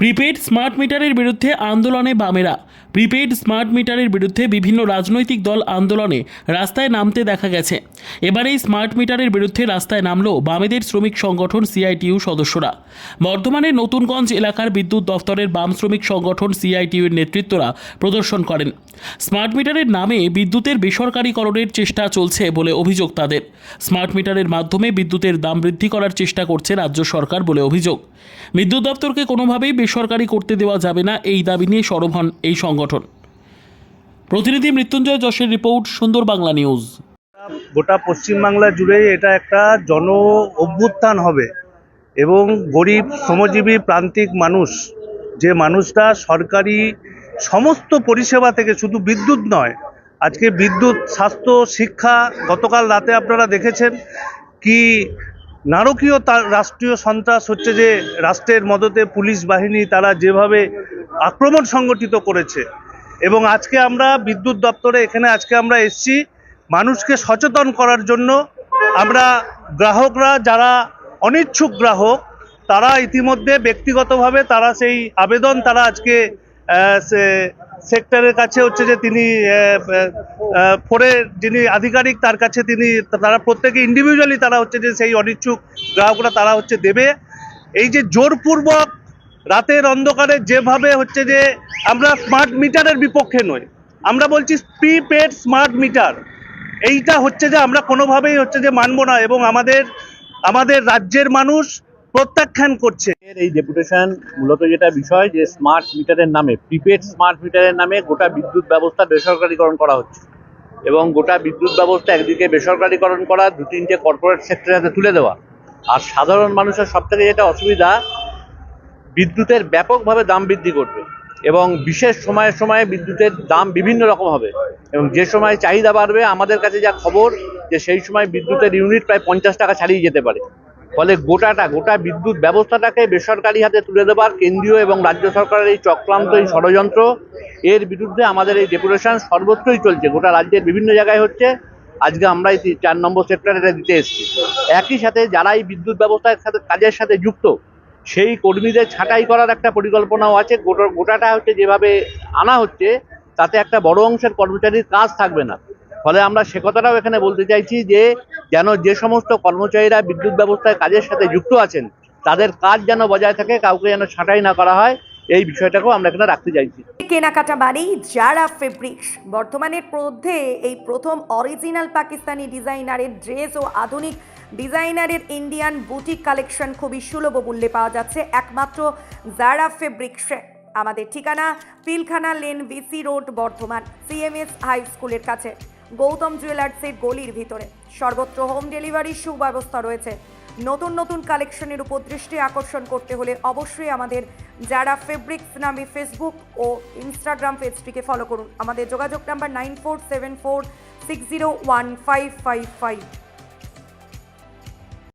Prepaid smart মিটারের বিরুদ্ধে আন্দোলনে বামেরা। প্রিপেড স্মার্ট মিটারের বিরুদ্ধে বিভিন্ন রাজনৈতিক দল আন্দোলনে রাস্তায় নামতে দেখা গেছে। এবার এই স্মার্ট মিটারের বিরুদ্ধে রাস্তায় নামলো বামেদের শ্রমিক সংগঠন সিআইটিইউ সদস্যরা। বর্ধমানের নতুনগঞ্জ এলাকার বিদ্যুৎ দফতরের বাম শ্রমিক সংগঠন সিআইটিইউ এর নেতৃত্বরা প্রদর্শন করেন। স্মার্ট মিটারের নামে বিদ্যুতের বেসরকারীকরণের চেষ্টা চলছে বলে অভিযোগ তাদের। স্মার্ট মিটারের মাধ্যমে বিদ্যুতের দাম বৃদ্ধি করার চেষ্টা করছে রাজ্য সরকার বলে অভিযোগ। বিদ্যুৎ দপ্তরকে কোনোভাবেই বেসরকারি করতে দেওয়া যাবে না এই দাবি নিয়ে সরব হন এই সংগঠন। প্রতিনিধি মৃত্যুঞ্জয় যশের রিপোর্ট, সুন্দর বাংলা নিউজ। গোটা পশ্চিমবাংলা জুড়ে এটা একটা জন অভ্যুত্থান হবে এবং গরিব, শ্রমজীবী, প্রান্তিক মানুষ, যে মানুষটা সরকারি সমস্ত পরিষেবা থেকে শুধু বিদ্যুৎ নয়, আজকে বিদ্যুৎ, স্বাস্থ্য, শিক্ষা, গতকাল রাতে আপনারা দেখেছেন কি নারকীয় তার রাষ্ট্রীয় সন্ত্রাস হচ্ছে যে রাষ্ট্রের মদতে পুলিশ বাহিনী তারা যেভাবে আক্রমণ সংগঠিত করেছে। এবং আজকে আমরা বিদ্যুৎ দপ্তরে এখানে আজকে আমরা এসছি। মানুষকে সচেতন করার জন্য আমরা গ্রাহকরা যারা অনিচ্ছুক গ্রাহক, তারা ইতিমধ্যে ব্যক্তিগতভাবে তারা সেই আবেদন তারা আজকে সেক্টরের কাছে হচ্ছে যে তিনি ফোরের যিনি আধিকারিক তার কাছে তিনি, তারা প্রত্যেকে ইন্ডিভিজুয়ালি তারা হচ্ছে যে সেই অনিচ্ছুক গ্রাহকরা তারা হচ্ছে দেবে। এই যে জোরপূর্বক রাতের অন্ধকারে যেভাবে হচ্ছে যে আমরা স্মার্ট মিটারের বিপক্ষে নই আমরা বলছি প্রিপেড স্মার্ট মিটার এইটা হচ্ছে যে আমরা কোনোভাবেই হচ্ছে যে মানব না এবং আমাদের আমাদের রাজ্যের মানুষ প্রত্যাখ্যান করছে। এই ডেপুটেশন মূলত যেটা বিষয় যে স্মার্ট মিটারের নামে, প্রিপেড স্মার্ট মিটারের নামে গোটা বিদ্যুৎ ব্যবস্থা বেসরকারীকরণ করা হচ্ছে। এবং গোটা বিদ্যুৎ ব্যবস্থা একদিকে বেসরকারীকরণ করা, দু তিনটে কর্পোরেট সেক্টরের হাতে তুলে দেওয়া। আর সাধারণ মানুষের সব থেকে যেটা অসুবিধা, বিদ্যুতের ব্যাপকভাবে দাম বৃদ্ধি করবে এবং বিশেষ সময়ে সময়ে বিদ্যুতের দাম বিভিন্ন রকম হবে। এবং যে সময় চাহিদা বাড়বে, আমাদের কাছে যা খবর যে সেই সময় বিদ্যুতের ইউনিট প্রায় পঞ্চাশ টাকা ছাড়িয়ে যেতে পারে। ফলে গোটাটা, গোটা বিদ্যুৎ ব্যবস্থাটাকে বেসরকারি হাতে তুলে দেবার কেন্দ্রীয় এবং রাজ্য সরকারের এই চক্রান্ত, এই ষড়যন্ত্র, এর বিরুদ্ধে আমাদের এই ডেপুটেশন সর্বত্রই চলছে। গোটা রাজ্যের বিভিন্ন জায়গায় হচ্ছে। আজকে আমরা এই চার নম্বর সেক্টরে এটা দিতে এসেছি। একই সাথে যারা এই বিদ্যুৎ ব্যবস্থার সাথে, কাজের সাথে যুক্ত, সেই কর্মীদের ছাঁটাই করার একটা পরিকল্পনাও আছে। গোটা, গোটাটা হচ্ছে যেভাবে আনা হচ্ছে, তাতে একটা বড় অংশের কর্মচারীর কাজ থাকবে না। ফলে আমরা সে কথাটাও এখানে বলতে চাইছি যে, যেন যে সমস্ত কর্মচারীরা বিদ্যুৎ ব্যবস্থায় কাজের সাথে যুক্ত আছেন, তাদের কাজ যেন বজায় থাকে, কাউকে যেন ছাঁটাই না করা হয়, এই বিষয়টাকেও আমরা এখানে রাখতে চাইছি। কেনাকাটা মানেই যারা ফেব্রিক্স বর্তমানের মধ্যে এই প্রথম অরিজিনাল পাকিস্তানি ডিজাইনারের ড্রেস ও আধুনিক ডিজাইনারের ইন্ডিয়ান বুটিক কালেকশন খুবই সুলভ মূল্যে পাওয়া যাচ্ছে, একমাত্র জারা ফেব্রিক্সে আমাদের ঠিকানা Pilkhana lane VC road, Bardhaman CMS high স্কুলের কাছে। গৌতম জুয়েলার্সের গলির ভিতরে। সর্বত্র হোম ডেলিভারির সুব্যবস্থা রয়েছে। নতুন নতুন কালেকশনের উপর দৃষ্টি আকর্ষণ করতে হলে অবশ্যই আমাদের যারা ফেব্রিক্স নামে ফেসবুক ও ইনস্টাগ্রাম পেজটিকে ফলো করুন। আমাদের যোগাযোগ number nine four seven four six zero one five five five